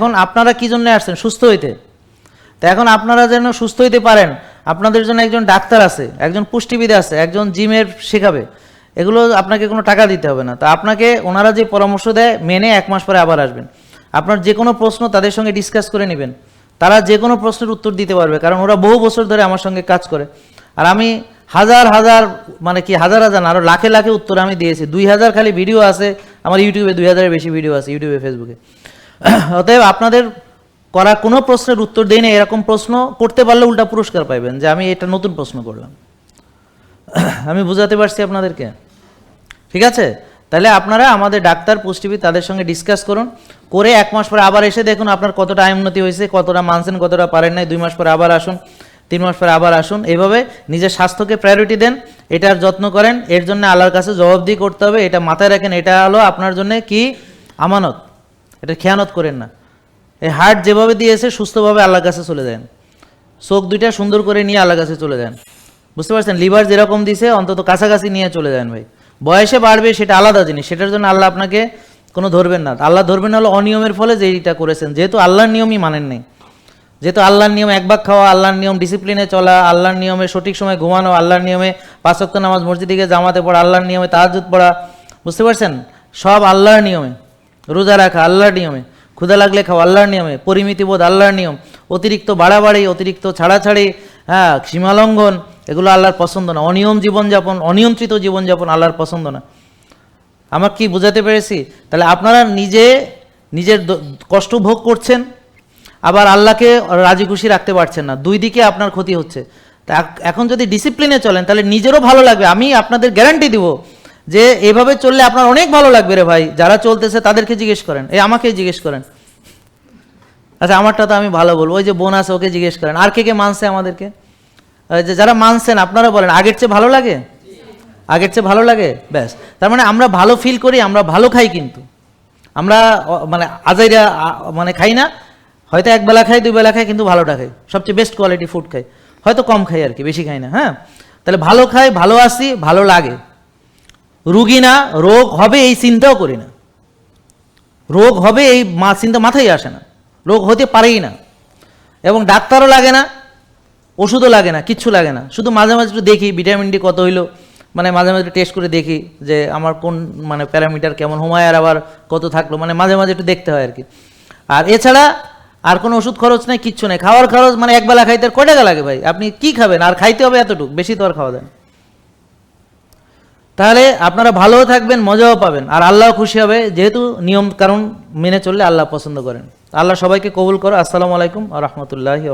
এখন আপনারা কি জন্য আসছেন? সুস্থ হইতে। তো এখন আপনারা যেন সুস্থ হইতে পারেন, আপনাদের জন্য একজন ডাক্তার আছে, একজন পুষ্টিবিদ আছে, একজন জিমের শেখাবে, এগুলো আপনাকে কোনো টাকা দিতে হবে না। তো আপনাকে ওনারা যে পরামর্শ দেয়, মেনে এক মাস পরে আবার আসবেন। আপনার যে কোনো প্রশ্ন তাদের সঙ্গে ডিসকাস করে নেবেন। তারা যে কোনো প্রশ্নের উত্তর দিতে পারবে, কারণ ওরা বহু বছর ধরে আমার সঙ্গে কাজ করে। আর আমি হাজার হাজার মানে কি হাজার হাজার না আরও লাখে লাখে উত্তর আমি দিয়েছি। দুই হাজার খালি ভিডিও আছে, আমার ইউটিউবে দুই হাজারের বেশি ভিডিও আছে ইউটিউবে ফেসবুকে অতএব আপনাদের করা কোনো প্রশ্নের উত্তর দেই না, এরকম প্রশ্ন করতে পারলে উল্টা পুরস্কার পাইবেন যে আমি এটা নতুন প্রশ্ন করলাম। আমি বুঝাতে পারছি আপনাদেরকে? ঠিক আছে? তাহলে আপনারা আমাদের ডাক্তার পুষ্টিবিদ তাদের সঙ্গে ডিসকাস করুন, করে এক মাস পরে আবার এসে দেখুন আপনার কতটা উন্নতি হয়েছে, কতটা মানছেন, কতটা পারেন নাই, দুই মাস পরে আবার আসুন, তিন মাস পরে আবার আসুন এভাবে নিজের স্বাস্থ্যকে প্রায়োরিটি দেন, এটার যত্ন করেন, এর জন্য আল্লাহর কাছে জবাবদি করতে হবে, এটা মাথায় রাখেন, এটা হলো আপনার জন্য কি? আমানত। এটা খেয়ানত করেন না। এই হার্ট যেভাবে দিয়েছে, সুস্থভাবে আল্লাহ কাছে চলে যান। চোখ দুইটা সুন্দর করে নিয়ে আল্লাহ কাছে চলে যান। বুঝতে পারছেন? লিভার যেরকম দিছে, অন্তত কাছাকাছি নিয়ে চলে যান ভাই। বয়সে বাড়বে, সেটা আলাদা জিনিস। সেটার জন্য আল্লাহ আপনাকে কোনো ধরবেন না। আল্লাহ ধরবেন হলো অনিয়মের ফলে যে এইটা করেছেন। যেহেতু আল্লাহর নিয়মই মানেন নেই। যেহেতু আল্লাহর নিয়ম এক ভাগ খাওয়া, আল্লাহর নিয়ম ডিসিপ্লিনে চলা, আল্লাহর নিয়মে সঠিক সময় ঘুমানো, আল্লাহর নিয়মে পাঁচক্ত নামাজ মসজিদে গিয়ে জামাতে পড়া, আল্লাহর নিয়মে তাহাজুদ পড়া। বুঝতে পারছেন? সব আল্লাহর নিয়মে। রোজা রাখা আল্লাহর নিয়মে ক্ষুদা লাগলে খাও আল্লাহর নিয়মে পরিমিতিবোধ আল্লাহর নিয়ম, অতিরিক্ত বাড়াবাড়ি, অতিরিক্ত ছাড়াছাড়ি হ্যাঁ সীমালঙ্ঘন এগুলো আল্লাহর পছন্দ না। অনিয়ম জীবনযাপন, অনিয়ন্ত্রিত জীবনযাপন আল্লাহর পছন্দ না। আমার কি বোঝাতে পেরেছি? তাহলে আপনারা নিজে নিজের কষ্ট ভোগ করছেন, আবার আল্লাহকে রাজি খুশি রাখতে পারছেন না। দুই দিকে আপনার ক্ষতি হচ্ছে। তা এখন যদি ডিসিপ্লিনে চলেন, তাহলে নিজেরও ভালো লাগবে। আমি আপনাদের গ্যারান্টি দিব যে এভাবে চললে আপনার অনেক ভালো লাগবে রে ভাই। যারা চলতেছে তাদেরকে জিজ্ঞেস করেন। এই আমাকে জিজ্ঞেস করেন। আচ্ছা আমারটা তো আমি ভালো বলব। ওই যে বোন আছে, ওকে জিজ্ঞেস করেন। আর কে কে মানছে আমাদেরকে? যে যারা মানছেন, আপনারা বলেন, আগের চেয়ে ভালো লাগে? আগের চেয়ে ভালো লাগে? ব্যাস। তার মানে আমরা ভালো ফিল করি, আমরা ভালো খাই কিন্তু। আমরা মানে আজাইরা মানে খাই না। হয়তো এক বেলা খাই, দুই বেলা খাই, কিন্তু ভালোটা খাই। সবচেয়ে বেস্ট কোয়ালিটি ফুড খাই। হয়তো কম খাই আর কি, বেশি খাই না হ্যাঁ? তাহলে ভালো খাই, ভালো আসি, ভালো লাগে। রুগী না, রোগ হবে এই চিন্তাও করি না। রোগ হবে এই মা চিন্তা মাথায় আসে না। রোগ হতে পারেই না। এবং ডাক্তারও লাগে না, ওষুধও লাগে না, কিচ্ছু লাগে না। শুধু মাঝে মাঝে একটু দেখি, ভিটামিন ডি কত হইল মানে মাঝে মাঝে একটু টেস্ট করে দেখি যে আমার কোন মানে প্যারামিটার কেমন হুমায়ার আবার কত থাকল মানে মাঝে মাঝে একটু দেখতে হয় আর কি আর এছাড়া আর কোনো ওষুধ খরচ নাই, কিচ্ছু নেই। খাওয়ার খরচ মানে একবেলা খাইতে আর কয় টাকা লাগে ভাই? আপনি কি খাবেন? আর খাইতে হবে এতটুকু, বেশি তো আর খাওয়া যায় না। তাহলে আপনারা ভালোও থাকবেন, মজাও পাবেন। আর আল্লাহ খুশি হবে, যেহেতু নিয়ম কারণ মেনে চললে আল্লাহ পছন্দ করেন। আল্লাহ সবাইকে কবুল করো। আসসালামু আলাইকুম আ রহমতুল্লাহি